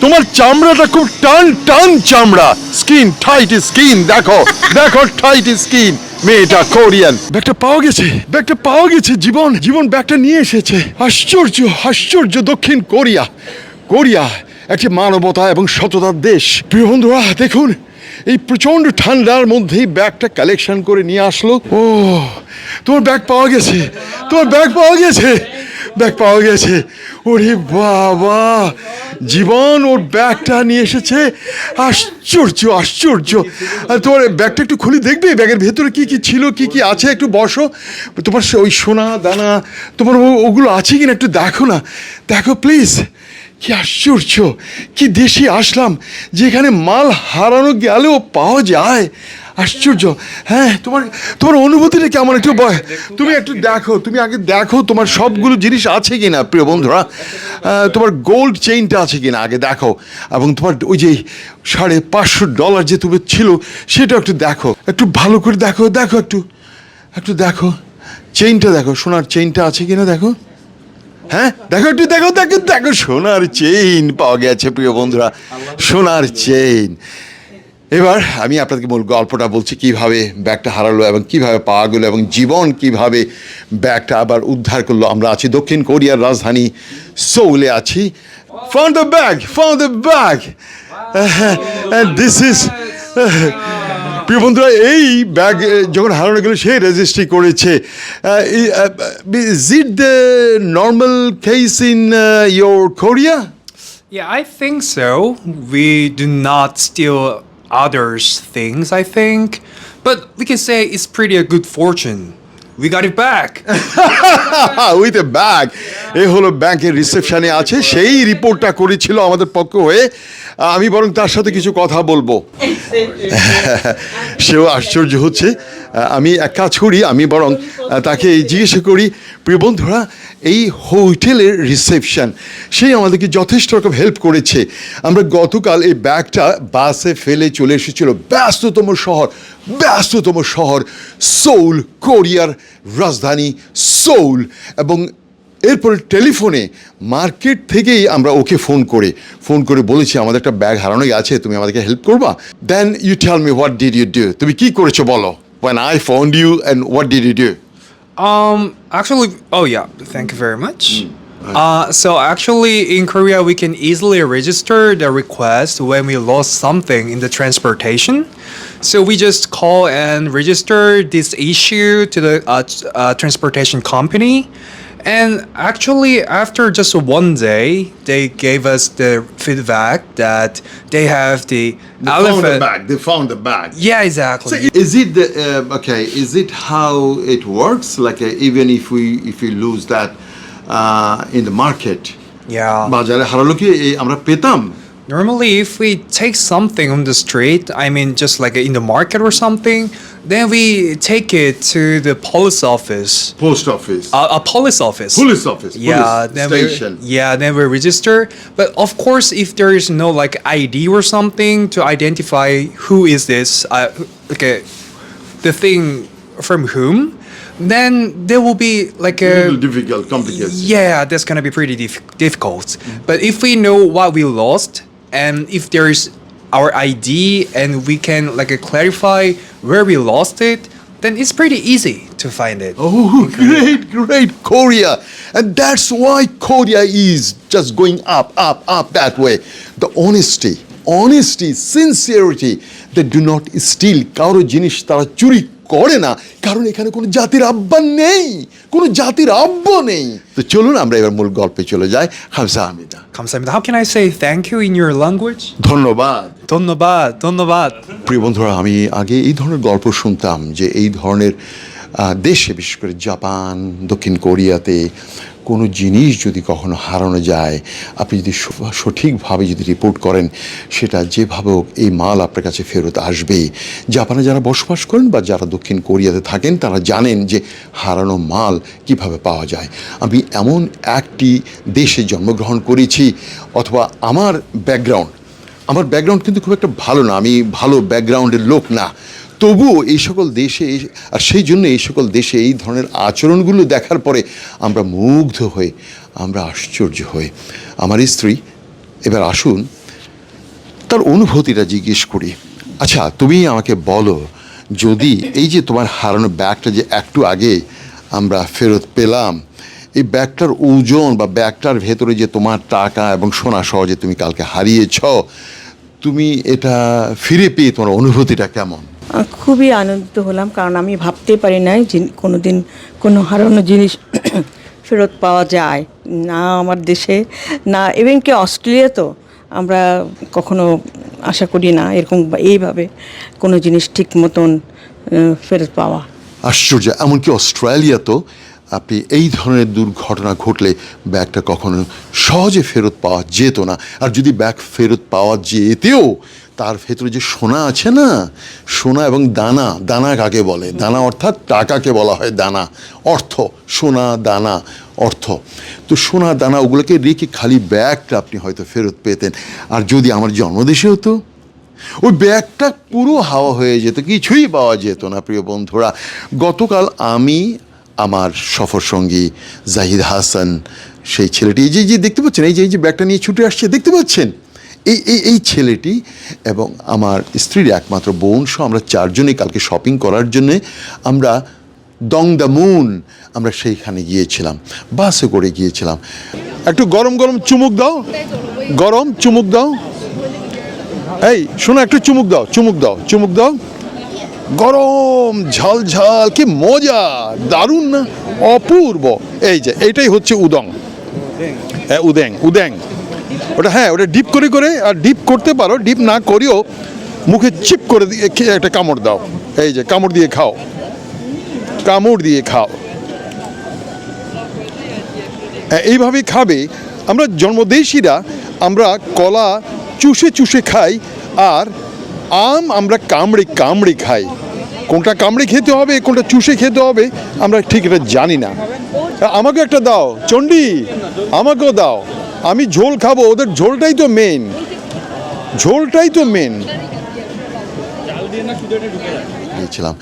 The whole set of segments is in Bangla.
তোমার চামড়াটা খুব টান টান চামড়া। স্কিন টাইট স্কিন দেখো দেখো টাইট স্কিন মেয়েটা কোরিয়ান। ব্যাগটা পাওয়া গেছে ব্যাগটা পাওয়া গেছে, জীবন জীবন ব্যাগটা নিয়ে এসেছে। আশ্চর্য আশ্চর্য, দক্ষিণ কোরিয়া। কোরিয়া একটি মানবতা এবং সততার দেশ। প্রিয় দেখুন, এই প্রচণ্ড ঠান্ডার মধ্যেই ব্যাগটা কালেকশন করে নিয়ে আসলো। ও, তোমার ব্যাগ পাওয়া গেছে, তোমার ব্যাগ পাওয়া গেছে। ব্যাগ পাওয়া গেছে। ওরে বাবা, জীবন ওর ব্যাগটা নিয়ে এসেছে। আশ্চর্য আশ্চর্য। তোমার ব্যাগটা একটু খুলে দেখবে, ব্যাগের ভেতরে কি কি ছিল, কি কি আছে, একটু বসো। তোমার ওই সোনা, দানা, তোমার ওগুলো আছে কিনা একটু দেখো না। দেখো প্লিজ কি আশ্চর্য, কি দেশে আসলাম, যেখানে মাল হারানো গেলেও পাওয়া যায়। আশ্চর্য। হ্যাঁ তোমার তোমার অনুভূতিটা কেমন একটু বয় তুমি একটু দেখো, তুমি আগে দেখো তোমার সবগুলো জিনিস আছে কি না প্রিয় বন্ধুরা। তোমার গোল্ড চেইনটা আছে কি না আগে দেখো। এবং তোমার ওই যে সাড়ে পাঁচশো ডলার যে তুমি ছিল সেটা একটু দেখো। একটু ভালো করে দেখো দেখো একটু। একটু দেখো। চেইনটা দেখো, সোনার চেইনটা আছে কি না দেখো। হ্যাঁ দেখো একটু, দেখো দেখো দেখো, সোনার চেইন পাওয়া গেছে, প্রিয় বন্ধুরা। সোনার চেইন এবার আমি আপনাদেরকে মূল গল্পটা বলছি কীভাবে ব্যাগটা হারালো এবং কীভাবে পাওয়া গেলো এবং জীবন কীভাবে ব্যাগটা আবার উদ্ধার করল। আমরা আছি দক্ষিণ কোরিয়ার রাজধানী সৌলে আছি। Found the bag found the bag this is প্রিয় বন্ধুরা এই ব্যাগ যখন হারানো গেল সে রেজিস্ট্রি করেছে। Is it the normal case in your Korea Yeah, I think so. We do not steal others things, I think. But we can say it's pretty a good fortune. We got it back. With the bag. এ হলো ব্যাংকের রিসেপশনে আছে সেই রিপোর্টটা করেছিল আমাদের পক্ষ হয়ে। আমি বরং তার সাথে কিছু কথা বলব। সেও আশ্চর্য হচ্ছে। আমি এক কাজ করি আমি বরং তাকে জিজ্ঞাসা করি প্রিয় বন্ধুরা এই হোটেলের রিসেপশন সেই আমাদেরকে যথেষ্ট রকম হেল্প করেছে। আমরা গতকাল এই ব্যাগটা বাসে ফেলে চলে এসেছিল ব্যস্ততম শহর ব্যস্ততম শহর সৌল কোরিয়ার রাজধানী সৌল এবং এরপরে টেলিফোনে মার্কেট থেকেই আমরা ওকে ফোন করে ফোন করে বলেছি আমাদের একটা ব্যাগ হারানো আছে তুমি আমাদেরকে হেল্প করবা then you tell me what did you do তুমি কি করেছ বলো when I found you and what did you do? Um, actually, oh yeah, thank you very much. Uh, so actually, in Korea, we can easily register the request when we lost something in the transportation. So we just call and register this issue to the uh, uh, transportation company. And actually, after just one day, they gave us the feedback that they have the elephant. bag. They found the bag. Yeah, exactly. So is it the uh, okay? Is it how it works? Like uh, even if we if we lose that uh, in the market, yeah. বাজারে হারালো কি এই আমরা পেতাম Normally, if we take something on the street, I mean, just like in the market or something, then we take it to the police office. Post office. Uh, a police office. Police office. Yeah. Then station. We, yeah. Then we register. But of course, if there is no like ID or something to identify who is this, uh, okay, the thing from whom, then there will be like a, a difficult, complicated. Yeah, that's gonna be pretty dif- difficult. Mm-hmm. But if we know what we lost, and if there's our ID, and we can like uh, clarify where we lost it, then it's pretty easy to find it. Oh, great, great, Korea. And that's why Korea is just going up, up, up that way. The honesty, honesty, sincerity, they do not steal. কারো জিনিস তারা চুরি করে না। কারণ এখানে কোনো জাতির আব্বান নেই। কোনো জাতির আব্ব নেই। তো চলুন আমরা এবার মূল গল্পে চলে যাই। হামসা হামিদা। হামসা Hamida how can I say thank you in your language ধন্যবাদ। ধন্যবাদ ধন্যবাদ। প্রিয় বন্ধুরা আমি আগে এই ধরনের গল্প শুনতাম যে এই ধরনের দেশে বিশেষ করে জাপান দক্ষিণ কোরিয়াতে কোনো জিনিস যদি কখনো হারানো যায়, আপনি যদি সঠিকভাবে যদি রিপোর্ট করেন, সেটা যেভাবে হোক এই মাল আপনার কাছে ফেরত আসবে জাপানে যারা বসবাস করেন বা যারা দক্ষিণ কোরিয়াতে থাকেন, তারা জানেন যে হারানো মাল কীভাবে পাওয়া যায়। আমি এমন একটি দেশে জন্মগ্রহণ করেছি, অথবা আমার ব্যাকগ্রাউন্ড আমার ব্যাকগ্রাউন্ড কিন্তু খুব একটা ভালো না, আমি ভালো ব্যাকগ্রাউন্ডের লোক না। তবুও এই সকল দেশে আর সেই জন্য এই সকল দেশে এই ধরনের আচরণগুলো দেখার পরে আমরা মুগ্ধ হই, আমরা আশ্চর্য হই। আমার স্ত্রী, এবার আসুন, তার অনুভূতিটা জিজ্ঞেস করি। আচ্ছা তুমি আমাকে বলো, যদি এই যে তোমার হারানো ব্যাগটা যে একটু আগে আমরা ফেরত পেলাম, এই ব্যাগটার ওজন বা ব্যাগটার ভেতরে যে তোমার টাকা এবং সোনা সহজে তুমি কালকে হারিয়েছ, তুমি এটা ফিরে পেয়ে তোমার অনুভূতিটা কেমন? খুবই আনন্দিত হলাম, কারণ আমি ভাবতে পারি নাই যে কোনো দিন কোনো হারানো জিনিস ফেরত পাওয়া যায়। না আমার দেশে, না ইভেন কি অস্ট্রেলিয়া তো আমরা কখনো আশা করি না এরকম এইভাবে কোনো জিনিস ঠিক মতন ফেরত পাওয়া। আশ্চর্য, এমনকি অস্ট্রেলিয়া তো আপনি এই ধরনের দুর্ঘটনা ঘটলে ব্যাগটা কখনো সহজে ফেরত পাওয়া যেত না। আর যদি ব্যাগ ফেরত পাওয়া যেতেও, তার ভেতরে যে সোনা আছে না, সোনা এবং দানা দানা কাকে বলে? দানা অর্থাৎ টাকাকে বলা হয় দানা। অর্থ, সোনা, দানা, অর্থ। তো সোনা, দানা, ওগুলোকে রেখে খালি ব্যাগটা আপনি হয়তো ফেরত পেতেন। আর যদি আমার জন্মদেশে হতো, ওই ব্যাগটা পুরো হাওয়া হয়ে যেত, কিছুই পাওয়া যেত না, প্রিয় বন্ধুরা। গতকাল আমি আমার সফর সঙ্গী জাহিদ হাসান, সেই ছেলেটি, এই যে যে দেখতে পাচ্ছেন, এই যে এই যে ব্যাগটা নিয়ে ছুটে আসছে, দেখতে পাচ্ছেন? এই এই এই ছেলেটি এবং আমার স্ত্রীর একমাত্র বোন সহ আমরা চারজনেই কালকে শপিং করার জন্যে আমরা দং দ্য মুন, আমরা সেইখানে গিয়েছিলাম, বাসে করে গিয়েছিলাম। একটু গরম গরম চুমুক দাও। গরম, চুমুক দাও। এই, শোনো, একটু চুমুক দাও চুমুক দাও চুমুক দাও। গরম ঝাল ঝাল কি মজা দারুণ না অপূর্ব। এই যে এইটাই হচ্ছে উদং। হ্যাঁ উদেং উদেং। ওটা হ্যাঁ ওটা ডিপ করে করে আর ডিপ করতে পারো ডিপ না করেও মুখে চিপ করে দিয়ে একটা কামড় দাও। এই যে কামড় দিয়ে খাও। কামড় দিয়ে খাও। হ্যাঁ, এইভাবেই খাবে। আমরা জন্মদেশীরা আমরা কলা চুষে চুষে খাই আর আম আমরা কামড়ে কামড়ে খাই। কোনটা কামড়ে খেতে হবে, কোনটা চুষে খেতে হবে, আমরা ঠিক এটা জানি না। আমাকে একটা দাও, চণ্ডী, আমাকেও দাও। আমি ঝোল খাব, ওদের ঝোলটাই তো মেন ঝোলটাই তো মেন গিয়েছিলাম।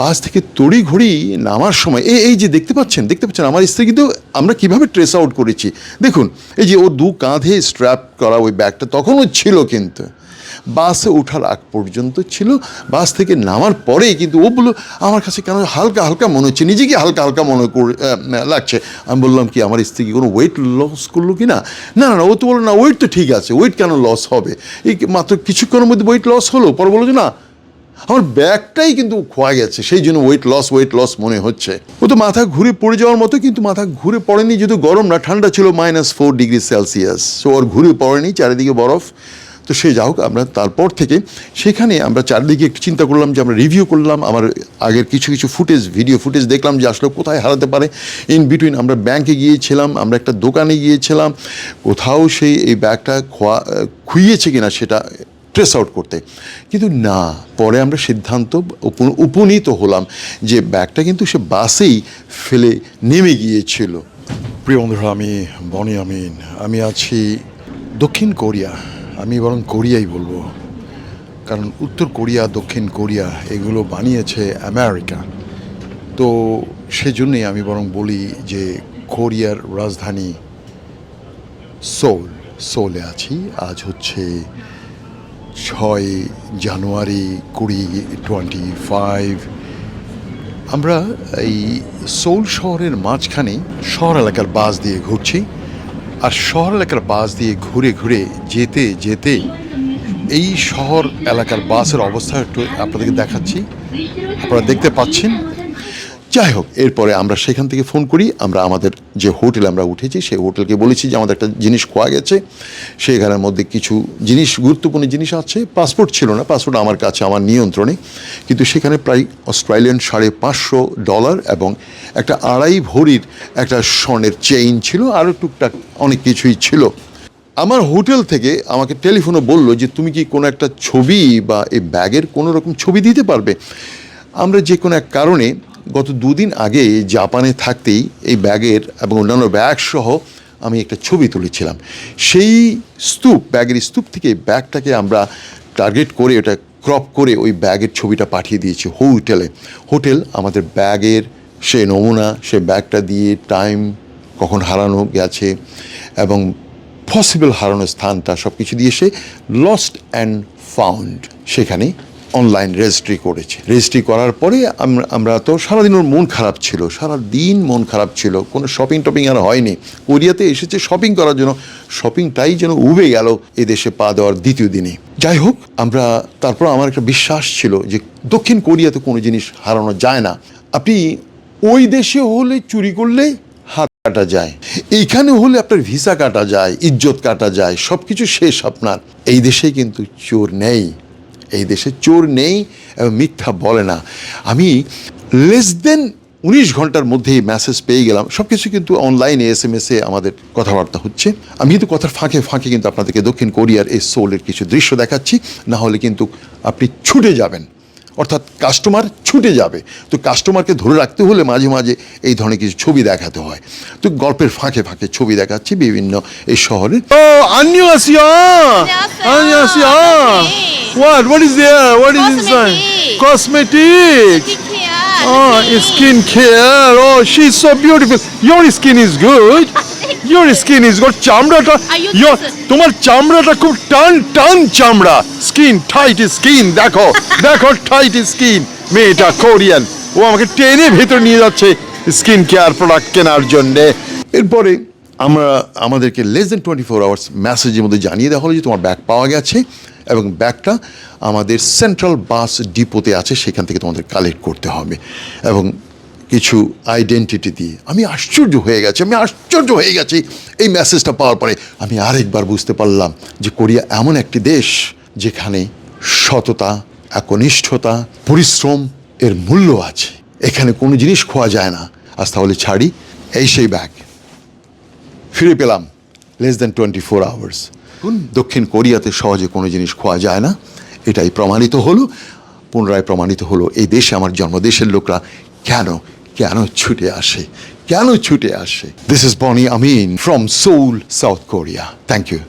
বাস থেকে তড়ি ঘড়ি নামার সময় এই এই যে দেখতে পাচ্ছেন দেখতে পাচ্ছেন, আমার স্ত্রী কিন্তু আমরা কীভাবে ট্রেস আউট করেছি। দেখুন, এই যে ও দু কাঁধে স্ট্র্যাপ করা ওই ব্যাগটা তখনও ছিল কিন্তু। বাসে ওঠার আগ পর্যন্ত ছিল। বাস থেকে নামার পরেই কিন্তু ও বলল, আমার কাছে কেন হালকা হালকা মনে হচ্ছে? নিজেকে হালকা হালকা মনে লাগছে। আমি বললাম, কি আমার স্ত্রী কি কোনো ওয়েট লস করল কি না? না না ও তো বলল, না ওয়েট তো ঠিক আছে। ওয়েট কেন লস হবে? এই মাত্র কিছুক্ষণের মধ্যে ওয়েট লস হলো? পরে বলল যে, না, আমার ব্যাগটাই কিন্তু খোয়া গেছে। সেই জন্য ওয়েট লস ওয়েট লস মনে হচ্ছে। ও তো মাথা ঘুরে পড়ে যাওয়ার মতো, কিন্তু মাথা ঘুরে পড়েনি, যেহেতু গরম না, ঠান্ডা ছিল মাইনাস ফোর ডিগ্রি সেলসিয়াস ওর ঘুরে পড়েনি, চারিদিকে বরফ। তো সে যা হোক, আমরা তারপর থেকে সেখানে আমরা চারিদিকে একটু চিন্তা করলাম যে আমরা রিভিউ করলাম। আমার আগের কিছু কিছু ফুটেজ ভিডিও ফুটেজ দেখলাম যে আসলে কোথায় হারাতে পারে। ইন বিটুইন আমরা ব্যাংকে গিয়েছিলাম, আমরা একটা দোকানে গিয়েছিলাম। কোথাও সেই এই ব্যাগটা খোয়া, খুইয়েছে কিনা সেটা ট্রেস আউট করতে। কিন্তু না, পরে আমরা সিদ্ধান্ত উপ- উপনীত হলাম যে ব্যাগটা কিন্তু সে বাসেই ফেলে নেমে গিয়েছিল। প্রিয় বন্ধুরা, আমি বনি আমিন। আমি আছি দক্ষিণ কোরিয়া। আমি বরং কোরিয়াই বলব। কারণ উত্তর কোরিয়া, দক্ষিণ কোরিয়া, এগুলো বানিয়েছে আমেরিকা। তো সেজন্যই আমি বরং বলি যে কোরিয়ার রাজধানী সোল সোলে আছি। আজ হচ্ছে ছয় জানুয়ারি কুড়ি টোয়েন্টি ফাইভ আমরা এই সোল শহরের মাঝখানে শহর এলাকার বাস দিয়ে ঘুরছি। আর শহর এলাকার বাস দিয়ে ঘুরে ঘুরে যেতে যেতে এই শহর এলাকার বাসের অবস্থা একটু আপনাদেরকে দেখাচ্ছি। আপনারা দেখতে পাচ্ছেন যাই হোক, এরপরে আমরা সেখান থেকে ফোন করি, আমরা আমাদের যে হোটেল আমরা উঠেছি, সেই হোটেলকে বলেছি যে আমাদের একটা জিনিস খোয়া গেছে। সেখানের মধ্যে কিছু জিনিস, গুরুত্বপূর্ণ জিনিস আছে পাসপোর্ট ছিল না পাসপোর্ট আমার কাছে, আমার নিয়ন্ত্রণে। কিন্তু সেখানে প্রায় অস্ট্রেলিয়ান সাড়ে পাঁচশো ডলার এবং একটা আড়াই ভরির একটা স্বর্ণের চেইন ছিল আরও টুকটাক অনেক কিছুই ছিল। আমার হোটেল থেকে আমাকে টেলিফোনে বলল যে, তুমি কি কোনো একটা ছবি বা এই ব্যাগের কোনো রকম ছবি দিতে পারবে? আমরা যে কোনো এক কারণে গত দুদিন আগে জাপানে থাকতেই এই ব্যাগের এবং অন্যান্য ব্যাগ সহ আমি একটা ছবি তুলেছিলাম। সেই স্তূপ, ব্যাগের স্তূপ থেকে ব্যাগটাকে আমরা টার্গেট করে ওটা ক্রপ করে ওই ব্যাগের ছবিটা পাঠিয়ে দিয়েছি হোটেলে। হোটেল আমাদের ব্যাগের সে নমুনা, সে ব্যাগটা দিয়ে টাইম কখন হারানো গেছে এবং পসিবল হারানোর স্থানটা সব কিছু দিয়ে সে লস্ট অ্যান্ড ফাউন্ড সেখানে অনলাইন রেজিস্ট্রি করেছে। রেজিস্ট্রি করার পরে আমরা তো সারাদিন ওর মন খারাপ ছিল সারা দিন মন খারাপ ছিল, কোনো শপিং টপিং আর হয়নি। কোরিয়াতে এসেছে শপিং করার জন্য শপিংটাই যেন উবে গেল এ দেশে পা দেওয়ার দ্বিতীয় দিনে। যাই হোক, আমরা, তারপর আমার একটা বিশ্বাস ছিল যে দক্ষিণ কোরিয়াতে কোনো জিনিস হারানো যায় না। আপনি ওই দেশে হলে চুরি করলে হাত কাটা যায়। এইখানে হলে আপনার ভিসা কাটা যায়, ইজ্জত কাটা যায় সব কিছু শেষ আপনার। এই দেশে কিন্তু চোর নেই। এই দেশে চোর নেই, এবং মিথ্যা বলে না। আমি লেস দেন উনিশ ঘণ্টার মধ্যেই মেসেজ পেয়ে গেলাম। সব কিছু কিন্তু অনলাইনে এস এম এসে আমাদের কথাবার্তা হচ্ছে। আমি কিন্তু কথার ফাঁকে ফাঁকে কিন্তু আপনাদেরকে দক্ষিণ কোরিয়ার এই সোলের কিছু দৃশ্য দেখাচ্ছি। না হলে কিন্তু আপনি ছুটে যাবেন। অর্থাৎ কাস্টমার ছুটে যাবে তো কাস্টমারকে ধরে রাখতে হলে মাঝে মাঝে এই ধরনের কিছু ছবি দেখাতে হয় তো গল্পের ফাঁকে ফাঁকে ছবি দেখাচ্ছি বিভিন্ন এই শহরে ও আন্নিও আসিয়া আন্নিও আসিয়া What? Is is there? Is is cosmetic O skin skin care. Oh, she's so beautiful. Your skin is good. Your skin is good. চামড়াটা kidding? তোমার চামড়াটা খুব টান টান চামড়া। স্কিন টাইট স্কিন দেখো দেখো টাইট স্কিন মেয়েটা কোরিয়ান। ও আমাকে টেনে ভেতর নিয়ে যাচ্ছে স্কিন কেয়ার প্রোডাক্ট কেনার জন্যে। এরপরে আমরা আমাদেরকে less than twenty four hours মেসেজের মধ্যে জানিয়ে দেওয়া হলো যে তোমার ব্যাগ পাওয়া গেছে এবং ব্যাগটা আমাদের সেন্ট্রাল বাস ডিপোতে আছে সেখান থেকে তোমাদের কালেক্ট করতে হবে। এবং কিছু আইডেন্টিটি দিয়ে। আমি আশ্চর্য হয়ে গেছি আমি আশ্চর্য হয়ে গেছি এই মেসেজটা পাওয়ার পরে। আমি আরেকবার বুঝতে পারলাম যে কোরিয়া এমন একটি দেশ যেখানে সততা একনিষ্ঠতা পরিশ্রম এর মূল্য আছে। এখানে কোনো জিনিস খোয়া যায় না। আজ তাহলে ছাড়ি এই সেই ব্যাগ ফিরে পেলাম less than twenty four hours দক্ষিণ কোরিয়াতে সহজে কোনো জিনিস খোয়া যায় না। এটাই প্রমাণিত হলো। পুনরায় প্রমাণিত হলো এই দেশে আমার জন্মদেশের লোকরা কেন কেন ছুটে আসে? কেন ছুটে আসে? This is Boni Amin from Seoul South Korea thank you